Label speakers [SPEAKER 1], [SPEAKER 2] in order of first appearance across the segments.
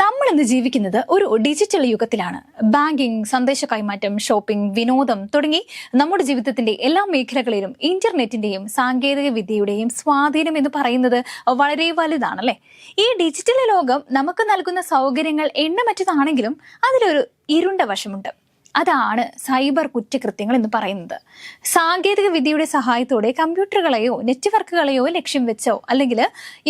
[SPEAKER 1] നമ്മൾ ഇന്ന് ജീവിക്കുന്നത് ഒരു ഡിജിറ്റൽ യുഗത്തിലാണ്. ബാങ്കിംഗ് സന്ദേശ കൈമാറ്റം ഷോപ്പിംഗ് വിനോദം തുടങ്ങി നമ്മുടെ ജീവിതത്തിന്റെ എല്ലാ മേഖലകളിലും ഇന്റർനെറ്റിന്റെയും സാങ്കേതിക വിദ്യയുടെയും സ്വാധീനം എന്ന് പറയുന്നത് വളരെ വലുതാണല്ലേ? ഈ ഡിജിറ്റൽ ലോകം നമുക്ക് നൽകുന്ന സൗകര്യങ്ങൾ എണ്ണമറ്റതാണെങ്കിലും അതിലൊരു ഇരുണ്ട വശമുണ്ട്. അതാണ് സൈബർ കുറ്റകൃത്യങ്ങൾ എന്ന് പറയുന്നത്. സാങ്കേതിക വിദ്യയുടെ സഹായത്തോടെ കമ്പ്യൂട്ടറുകളെയോ നെറ്റ്വർക്കുകളെയോ ലക്ഷ്യം വെച്ചോ അല്ലെങ്കിൽ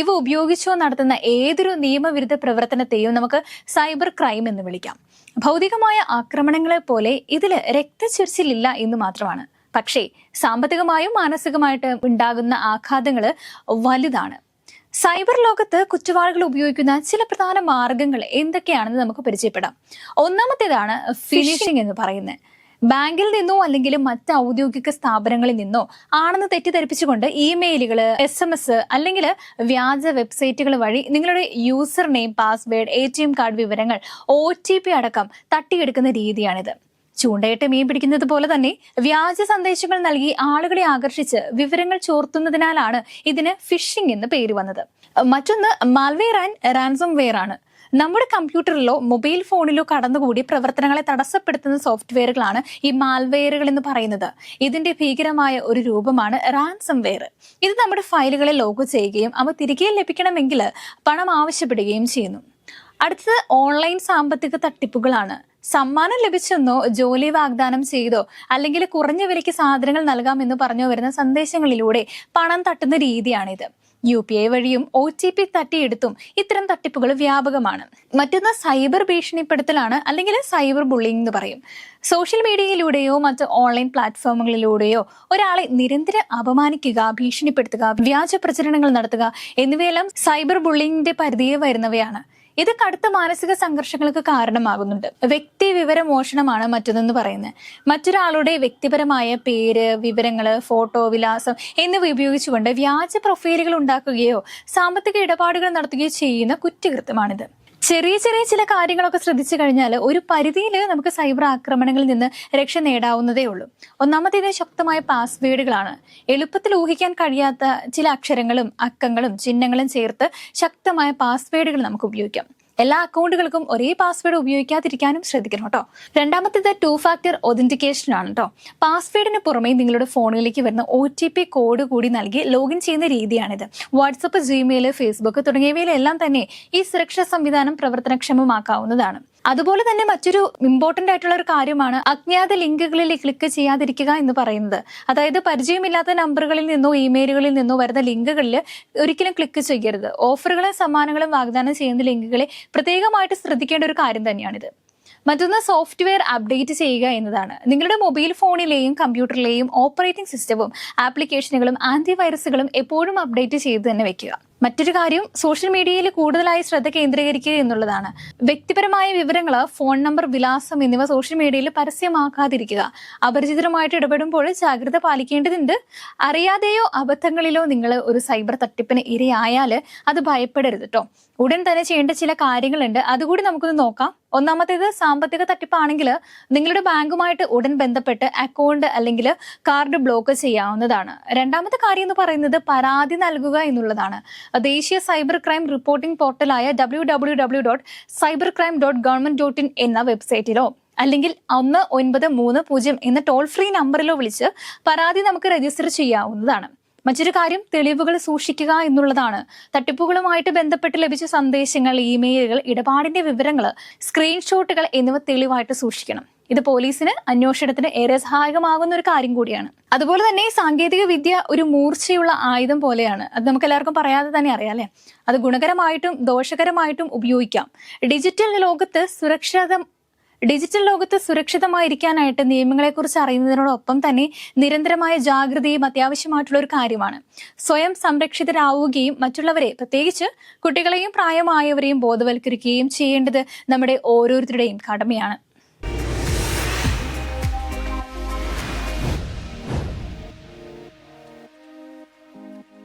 [SPEAKER 1] ഇവ ഉപയോഗിച്ചോ നടത്തുന്ന ഏതൊരു നിയമവിരുദ്ധ പ്രവർത്തനത്തെയും നമുക്ക് സൈബർ ക്രൈം എന്ന് വിളിക്കാം. ഭൗതികമായ ആക്രമണങ്ങളെ പോലെ ഇതിൽ രക്തച്ചൊരിച്ചിലില്ല എന്ന് മാത്രമാണ്. പക്ഷേ സാമ്പത്തികമായും മാനസികമായിട്ട് ഉണ്ടാകുന്ന ആഘാതങ്ങൾ വലുതാണ്. സൈബർ ലോകത്ത് കുറ്റവാളികൾ ഉപയോഗിക്കുന്ന ചില പ്രധാന മാർഗങ്ങൾ എന്തൊക്കെയാണെന്ന് നമുക്ക് പരിചയപ്പെടാം. ഒന്നാമത്തേതാണ് ഫിനിഷിംഗ് എന്ന് പറയുന്നത്. ബാങ്കിൽ നിന്നോ അല്ലെങ്കിൽ മറ്റ് ഔദ്യോഗിക സ്ഥാപനങ്ങളിൽ നിന്നോ ആണെന്ന് തെറ്റിദ്ധരിപ്പിച്ചുകൊണ്ട് ഇമെയിലുകൾ എസ് എം എസ് അല്ലെങ്കിൽ വ്യാജ വെബ്സൈറ്റുകൾ വഴി നിങ്ങളുടെ user name password A T M card വിവരങ്ങൾ ഒ ടി പി അടക്കം തട്ടിയെടുക്കുന്ന രീതിയാണിത്. ചൂണ്ടയിട്ട് മീൻ പിടിക്കുന്നത് പോലെ തന്നെ വ്യാജ സന്ദേശങ്ങൾ നൽകി ആളുകളെ ആകർഷിച്ച് വിവരങ്ങൾ ചോർത്തുന്നതിനാലാണ് ഇതിന് ഫിഷിംഗ് എന്ന് പേര് വന്നത്. മറ്റൊന്ന് മാൽവെയർ ആൻഡ് റാൻസം വെയർ ആണ്. നമ്മുടെ കമ്പ്യൂട്ടറിലോ മൊബൈൽ ഫോണിലോ കടന്നുകൂടി പ്രവർത്തനങ്ങളെ തടസ്സപ്പെടുത്തുന്ന സോഫ്റ്റ്വെയറുകളാണ് ഈ മാൽവെയറുകൾ എന്ന് പറയുന്നത്. ഇതിന്റെ ഭീകരമായ ഒരു രൂപമാണ് റാൻസം വെയർ ഇത് നമ്മുടെ ഫയലുകളെ ലോഗ് ചെയ്യുകയും അവ തിരികെ ലഭിക്കണമെങ്കിൽ പണം ആവശ്യപ്പെടുകയും ചെയ്യുന്നു. അടുത്തത് ഓൺലൈൻ സാമ്പത്തിക തട്ടിപ്പുകളാണ്. സമ്മാനം ലഭിച്ചെന്നോ ജോലി വാഗ്ദാനം ചെയ്തോ അല്ലെങ്കിൽ കുറഞ്ഞ വിലയ്ക്ക് സാധനങ്ങൾ നൽകാമെന്ന് പറഞ്ഞു വരുന്ന സന്ദേശങ്ങളിലൂടെ പണം തട്ടുന്ന രീതിയാണിത്. യു പി ഐ വഴിയും ഒ ടി പി തട്ടിയെടുത്തും ഇത്തരം തട്ടിപ്പുകൾ വ്യാപകമാണ്. മറ്റൊന്ന് സൈബർ ഭീഷണിപ്പെടുത്തലാണ് അല്ലെങ്കിൽ സൈബർ ബുള്ളിംഗ് എന്ന് പറയും. സോഷ്യൽ മീഡിയയിലൂടെയോ മറ്റ് ഓൺലൈൻ പ്ലാറ്റ്ഫോമുകളിലൂടെയോ ഒരാളെ നിരന്തരം അപമാനിക്കുക ഭീഷണിപ്പെടുത്തുക വ്യാജ പ്രചരണങ്ങൾ നടത്തുക എന്നിവയെല്ലാം സൈബർ ബുള്ളിങ്ങിന്റെ പരിധിയിൽ വരുന്നവയാണ്. ഇത് കടുത്ത മാനസിക സംഘർഷങ്ങൾക്ക് കാരണമാകുന്നുണ്ട്. വ്യക്തി വിവര മോഷണമാണ് മറ്റൊന്നെന്ന് പറയുന്നത്. മറ്റൊരാളുടെ വ്യക്തിപരമായ പേര് വിവരങ്ങൾ ഫോട്ടോ വിലാസം എന്നിവ ഉപയോഗിച്ചുകൊണ്ട് വ്യാജ പ്രൊഫൈലുകൾ ഉണ്ടാക്കുകയോ സാമ്പത്തിക ഇടപാടുകൾ നടത്തുകയോ ചെയ്യുന്ന കുറ്റകൃത്യമാണിത്. ചെറിയ ചെറിയ ചില കാര്യങ്ങളൊക്കെ ശ്രദ്ധിച്ചു കഴിഞ്ഞാൽ ഒരു പരിധിയിൽ നമുക്ക് സൈബർ ആക്രമണങ്ങളിൽ നിന്ന് രക്ഷ നേടാവുന്നതേ ഉള്ളൂ. ഒന്നാമത്തേത് ശക്തമായ പാസ്വേഡുകളാണ്. എളുപ്പത്തിൽ ഊഹിക്കാൻ കഴിയാത്ത ചില അക്ഷരങ്ങളും അക്കങ്ങളും ചിഹ്നങ്ങളും ചേർത്ത് ശക്തമായ പാസ്വേഡുകൾ നമുക്ക് ഉപയോഗിക്കാം. എല്ലാ അക്കൗണ്ടുകൾക്കും ഒരേ പാസ്വേഡ് ഉപയോഗിക്കാതിരിക്കാനും ശ്രദ്ധിക്കണം കേട്ടോ. രണ്ടാമത്തേത് ടു ഫാക്ടർ ഒതന്റിക്കേഷൻ ആണ് കേട്ടോ. പാസ്വേഡിന് പുറമെ നിങ്ങളുടെ ഫോണിലേക്ക് വരുന്ന ഒ ടി പി കോഡ് കൂടി നൽകി ലോഗിൻ ചെയ്യുന്ന രീതിയാണിത്. വാട്സപ്പ് ജിമെയിൽ ഫേസ്ബുക്ക് തുടങ്ങിയവയിലെല്ലാം തന്നെ ഈ സുരക്ഷാ സംവിധാനം പ്രവർത്തനക്ഷമമാക്കാവുന്നതാണ്. അതുപോലെ തന്നെ മറ്റൊരു ഇമ്പോർട്ടന്റ് ആയിട്ടുള്ള ഒരു കാര്യമാണ് അജ്ഞാത ലിങ്കുകളിൽ ക്ലിക്ക് ചെയ്യാതിരിക്കുക എന്ന് പറയുന്നത്. അതായത് പരിചയമില്ലാത്ത നമ്പറുകളിൽ നിന്നോ ഇമെയിലുകളിൽ നിന്നോ വരുന്ന ലിങ്കുകളിൽ ഒരിക്കലും ക്ലിക്ക് ചെയ്യരുത്. ഓഫറുകളും സമ്മാനങ്ങളും വാഗ്ദാനം ചെയ്യുന്ന ലിങ്കുകളെ പ്രത്യേകമായിട്ട് ശ്രദ്ധിക്കേണ്ട ഒരു കാര്യം തന്നെയാണിത്. മറ്റൊന്ന് സോഫ്റ്റ്വെയർ അപ്ഡേറ്റ് ചെയ്യുക എന്നതാണ്. നിങ്ങളുടെ മൊബൈൽ ഫോണിലെയും കമ്പ്യൂട്ടറിലെയും ഓപ്പറേറ്റിംഗ് സിസ്റ്റവും ആപ്ലിക്കേഷനുകളും ആന്റിവൈറസുകളും എപ്പോഴും അപ്ഡേറ്റ് ചെയ്ത് തന്നെ വെക്കുക. മറ്റൊരു കാര്യം സോഷ്യൽ മീഡിയയിൽ കൂടുതലായി ശ്രദ്ധ കേന്ദ്രീകരിക്കുക എന്നുള്ളതാണ്. വ്യക്തിപരമായ വിവരങ്ങൾ ഫോൺ നമ്പർ വിലാസം എന്നിവ സോഷ്യൽ മീഡിയയിൽ പരസ്യമാക്കാതിരിക്കുക. അപരിചിതരുമായിട്ട് ഇടപെടുമ്പോൾ ജാഗ്രത പാലിക്കേണ്ടതുണ്ട്. അറിയാതെയോ അബദ്ധങ്ങളിലോ നിങ്ങൾ ഒരു സൈബർ തട്ടിപ്പിന് ഇരയായാൽ അത് ഭയപ്പെടരുത് കേട്ടോ ഉടൻ തന്നെ ചെയ്യേണ്ട ചില കാര്യങ്ങളുണ്ട്. അതുകൂടി നമുക്കൊന്ന് നോക്കാം. ഒന്നാമത്തേത് സാമ്പത്തിക തട്ടിപ്പാണെങ്കിൽ നിങ്ങളുടെ ബാങ്കുമായിട്ട് ഉടൻ ബന്ധപ്പെട്ട് അക്കൗണ്ട് അല്ലെങ്കിൽ കാർഡ് ബ്ലോക്ക് ചെയ്യാവുന്നതാണ്. രണ്ടാമത്തെ കാര്യം എന്ന് പറയുന്നത് പരാതി നൽകുക എന്നുള്ളതാണ്. ദേശീയ cyber crime reporting പോർട്ടലായ W W W dot cyber crime dot government dot in എന്ന വെബ്സൈറ്റിലോ അല്ലെങ്കിൽ ഒന്ന് ഒൻപത് മൂന്ന് പൂജ്യം എന്ന ടോൾ ഫ്രീ നമ്പറിലോ വിളിച്ച് പരാതി നമുക്ക് രജിസ്റ്റർ ചെയ്യാവുന്നതാണ്. മറ്റൊരു കാര്യം തെളിവുകൾ സൂക്ഷിക്കുക എന്നുള്ളതാണ്. തട്ടിപ്പുകളുമായിട്ട് ബന്ധപ്പെട്ട് ലഭിച്ച സന്ദേശങ്ങൾ ഇമെയിലുകൾ ഇടപാടിന്റെ വിവരങ്ങൾ സ്ക്രീൻഷോട്ടുകൾ എന്നിവ തെളിവായിട്ട് സൂക്ഷിക്കണം. ഇത് പോലീസിന് അന്വേഷണത്തിന് ഏറെ സഹായകമാകുന്ന ഒരു കാര്യം കൂടിയാണ്. അതുപോലെ തന്നെ സാങ്കേതിക വിദ്യ ഒരു മൂർച്ചയുള്ള ആയുധം പോലെയാണ്. അത് നമുക്ക് എല്ലാവർക്കും പറയാതെ തന്നെ അറിയാം അല്ലെ? അത് ഗുണകരമായിട്ടും ദോഷകരമായിട്ടും ഉപയോഗിക്കാം. ഡിജിറ്റൽ ലോകത്ത് സുരക്ഷിത ഡിജിറ്റൽ ലോകത്ത് സുരക്ഷിതമായിരിക്കാനായിട്ട് നിയമങ്ങളെക്കുറിച്ച് അറിയുന്നതിനോടൊപ്പം തന്നെ നിരന്തരമായ ജാഗ്രതയും അത്യാവശ്യമായിട്ടുള്ള ഒരു കാര്യമാണ്. സ്വയം സംരക്ഷിതരാവുകയും മറ്റുള്ളവരെ പ്രത്യേകിച്ച് കുട്ടികളെയും പ്രായമായവരെയും ബോധവൽക്കരിക്കുകയും ചെയ്യേണ്ടത് നമ്മുടെ ഓരോരുത്തരുടെയും കടമയാണ്.